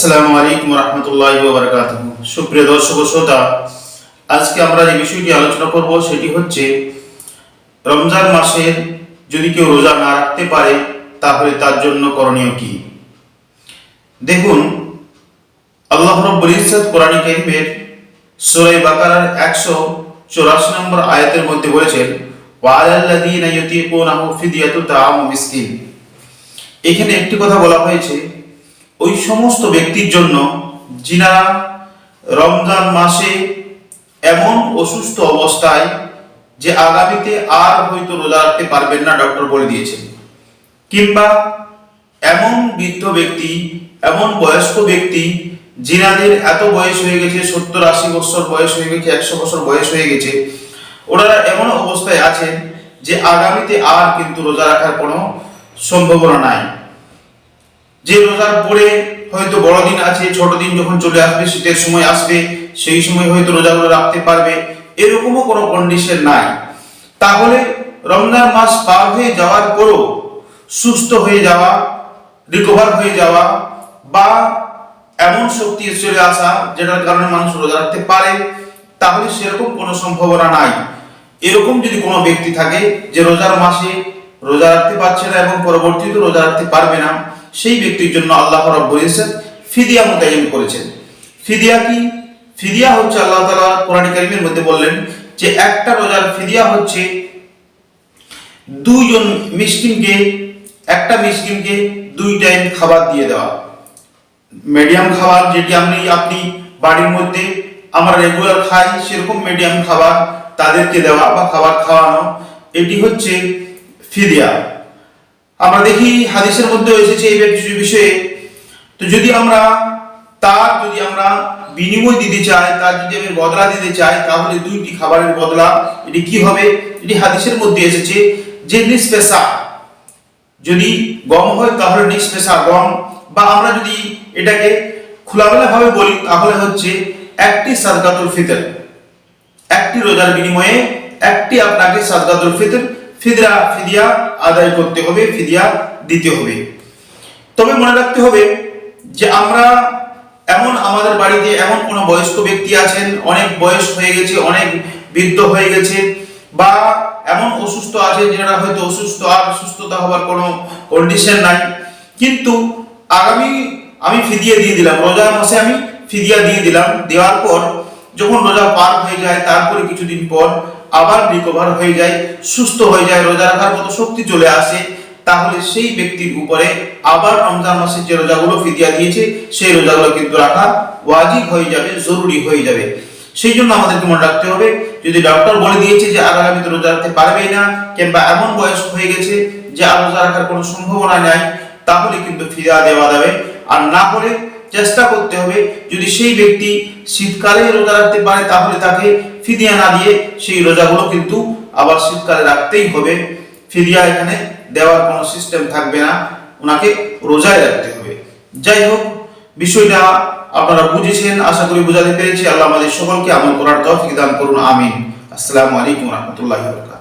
আসসালামু আলাইকুম রহমতুল্লাহ বারকাত সুপ্রিয় দর্শক শ্রোতা, আজকে আমরা যে বিষয়টি আলোচনা করব সেটি হচ্ছে, রমজান মাসের যদি কেউ রোজা না রাখতে পারে, তাহলে তার জন্য করণীয় কি? দেখুন, আল্লাহ রব্বুল ইজ্জত কোরআন কারীমের সূরা বাকারার 184 নম্বর আয়াতের মধ্যে বলেছেন ওয়ালাল্লাযীনা ইউতিকুনাহু ফিদিয়াতু তাআমু মিসকিন। এখানে একটি কথা বলা হয়েছে ওই সমস্ত ব্যক্তির জন্য যিনারা রমজান মাসে এমন অসুস্থ অবস্থায় যে আগামীতে আর হয়তো রোজা রাখতে পারবেন না ডক্টর বলে দিয়েছেন। কিংবা এমন বৃদ্ধ ব্যক্তি, এমন বয়স্ক ব্যক্তি যিনাদের এত বয়স হয়ে গেছে, সত্তর আশি বছর বয়স হয়ে গেছে, একশো বছর বয়স হয়ে গেছে, ওনারা এমন অবস্থায় আছেন যে আগামীতে আর কিন্তু রোজা রাখার কোনো সম্ভাবনা নাই। যে রোজার পরে হয়তো বড়দিন আছে ছোট দিন যখন চলে আসবে, শীতের সময় আসবে, সেই সময় হয়তো রোজাগুলো রাখতে পারবে, এরকমও কোনো কন্ডিশন নাই। তাহলে রমজান মাস পার হয়ে যাওয়ার পরও সুস্থ হয়ে যাওয়া রিকভার হয়ে যাওয়া বা এমন শক্তি চলে আসা যেটার কারণে মানুষ রোজা রাখতে পারে, তাহলে সেরকম কোনো সম্ভাবনা নাই। এরকম যদি কোনো ব্যক্তি থাকে যে রোজার মাসে রোজা রাখতে পারছে না এবং পরবর্তীতে রোজা রাখতে পারবে না সেই ব্যক্তির জন্য আল্লাহ রাব্বুল ইজ্জত ফিদিয়া মোতায়েন করেছেন। ফিদিয়া কি? ফিদিয়া হচ্ছে আল্লাহ তাআলা কোরআন মধ্যে বললেন যে একটা রোজার ফিদিয়া হচ্ছে দুইজন মিসকিনকে, একটা মিসকিনকে দুই টাইম খাবার দিয়ে দেওয়া। মিডিয়াম খাবার যেটি আপনি আপনি বাড়ির মধ্যে আমরা রেগুলার খাই, সেরকম মিডিয়াম খাবার তাদেরকে দেওয়া বা খাবার খাওয়ানো, এটি হচ্ছে ফিদিয়া। আমরা দেখি হাদিসের মধ্যে এসেছে এই বিষয়ে, তো যদি আমরা তার যদি আমরা বিনিময় দিতে চাই, তার যদি আমি বদলা দিতে চাই, তাহলে দুইটি খাবারের বদলা, এটি কি হবে? এটি হাদিসের মধ্যে এসেছে যে নিষ্পেষা, যদি গম হয় তাহলে নিষ্পেষা গম, বা আমরা যদি এটাকে খোলামেলা ভাবে বলি, তাহলে হচ্ছে একটি সাদকাতুল ফিতর, একটি রোজার বিনিময়ে একটি আপনাকে সাদকাতুল ফিতর, ফিদরা, ফিদিয়া আদায় করতে হবে, ফিদিয়া দিতে হবে। তবে মনে রাখতে হবে যে আমরা এমন আমাদের বাড়িতে এমন কোনো বয়স্ক ব্যক্তি আছেন, অনেক বয়স হয়ে গেছে, অনেক বৃদ্ধ হয়ে গেছে, বা এমন অসুস্থ আছে যারা হয়তো অসুস্থ, আর সুস্থতা হওয়ার কোনো কন্ডিশন নাই। কিন্তু আগামী আমি ফিদিয়া দিয়ে দিলাম রোজা মাসে আমি ফিদিয়া দিয়ে দিলাম। দেওয়ার পর যখন রোজা পার হয়ে যায়, তারপরে কিছুদিন পর আবার রিকভার হয়ে যায়, সুস্থ হয়ে যায়, রোজা রাখার মতো শক্তি চলে আসে, তাহলে সেই ব্যক্তির উপরে আবার রমজান মাসের যে রোজাগুলো ফিদিয়া দিয়েছে, সেই রোজাগুলো কিন্তু রাখা ওয়াজিব হয়ে যাবে, জরুরি হয়ে যাবে। সেই জন্য আমাদেরকে মনে রাখতে হবে, যদি ডক্টর বলে দিয়েছে যে আর আগামীতে রোজা রাখতে পারবেই না, কিংবা এমন বয়স হয়ে গেছে যে আর রোজা রাখার কোনো সম্ভাবনা নাই, তাহলে কিন্তু ফিদা দেওয়া যাবে। আর না হলে চেষ্টা করতে হবে, যদি সেই ব্যক্তি শীতকালে রোজা রাখতে পারে, তাহলে তাকে ফিদিয়া না দিয়ে সেই রোজাগুলো কিন্তু আবার শীতকালে রাখতেই হবে। ফিদিয়া এখানে দেওয়ার কোনো সিস্টেম থাকবে না। ওনাকে রোজায় রাখতে হবে। যাই হোক, বিষয়টা আপনারা বুঝেছেন, আশা করি বোঝাতে পেরেছি। আল্লাহ আমাদের সকলকে আমল করার তৌফিক দান করুন, আমিন। আসসালামু আলাইকুম রহমতুল্লাহ বরকাত